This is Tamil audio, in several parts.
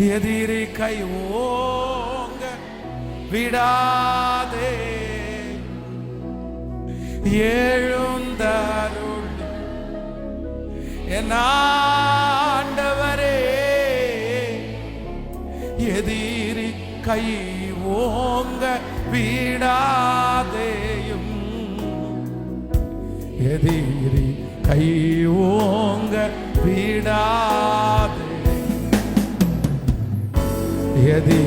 எதிரி கை ஓங்க விடாதே. எழுந்தருள். என் ஆண்டவரே எதிரி கை ஓங்க விடாதேயும். எதிரி கை ஓங்க விடாதே எதிரி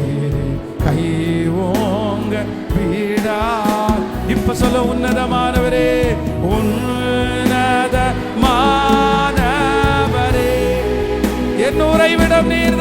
கை ஓங்க பீடா இப்ப சொல்ல உன்னதமானவரே உன்னதமானவரே. என் உறைவிடம் நீர்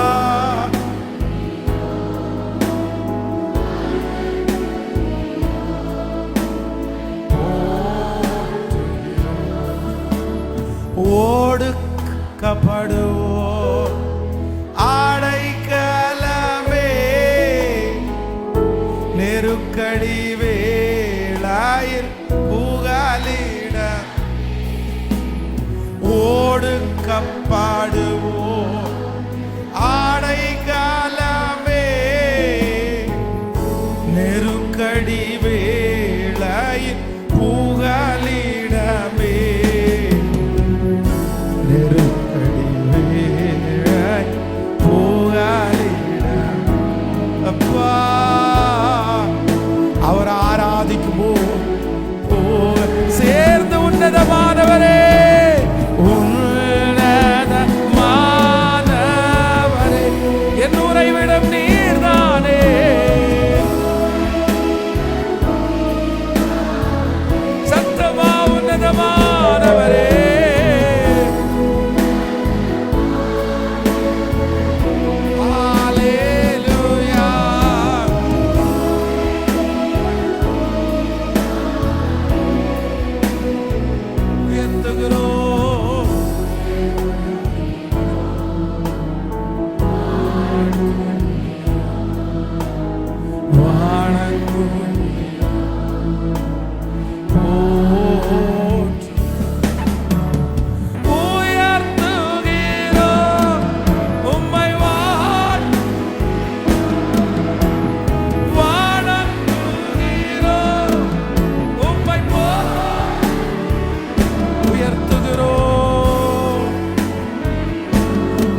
வணங்குகிறோம் போற்றுகிறோம் உயர்த்துகிறோம் ஆடைக்கலமே நெருக்கடி வேளாயில் புகலிட. கப்பாடுவோம் ஆ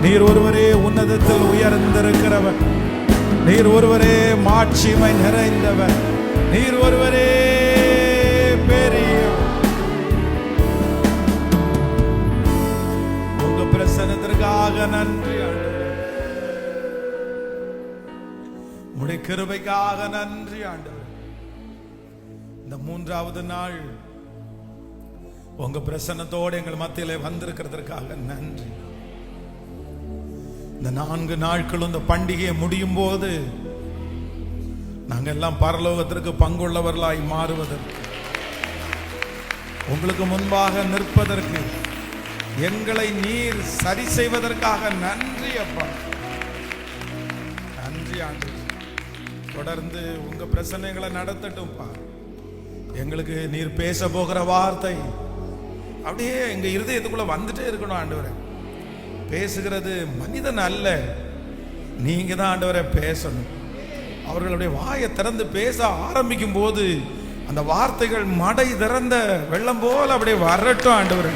நீர் ஒருவரே உன்னதத்தில் உயர்ந்திருக்கிறவர். நீர் ஒருவரே மாட்சிமை நிறைந்தவர். நீர் ஒருவரே பெரிய உங்க பிரசனத்திற்காக நன்றி உடைய கிருபைக்காக நன்றி ஆண்டவர். இந்த மூன்றாவது நாள் உங்க பிரசன்னத்தோடு எங்கள் மத்தியிலே வந்திருக்கிறதற்காக நன்றி. இந்த நான்கு நாட்களும் இந்த பண்டிகையை முடியும் போது நாங்கள் எல்லாம் பரலோகத்திற்கு பங்குள்ளவர்களாய் மாறுவதற்கு உங்களுக்கு முன்பாக நிற்பதற்கு எங்களை நீர் சரி செய்வதற்காக நன்றி அப்பா. நன்றி ஆண்டு தொடர்ந்து உங்க பிரச்சனைகளை நடத்தட்டும்பா. எங்களுக்கு நீர் பேச போகிற வார்த்தை அப்படியே எங்க இருதயத்துக்குள்ள வந்துட்டே இருக்கணும் ஆண்டவரே. பேசுகிறது மனிதன் அல்ல. நீங்க தான் ஆண்டவரை பேசணும். அவர்களுடைய வாயை திறந்து பேச ஆரம்பிக்கும் போது அந்த வார்த்தைகள் மடை திறந்த வெள்ளம் போல அப்படியே வரட்டும் ஆண்டவர்.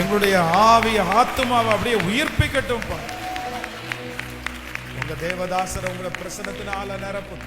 எங்களுடைய ஆவி ஆத்துமாவை அப்படியே உயிர்ப்பிக்கட்டும் உங்க தேவதாசர் உங்களை பிரசனத்தினால நிரப்பும்.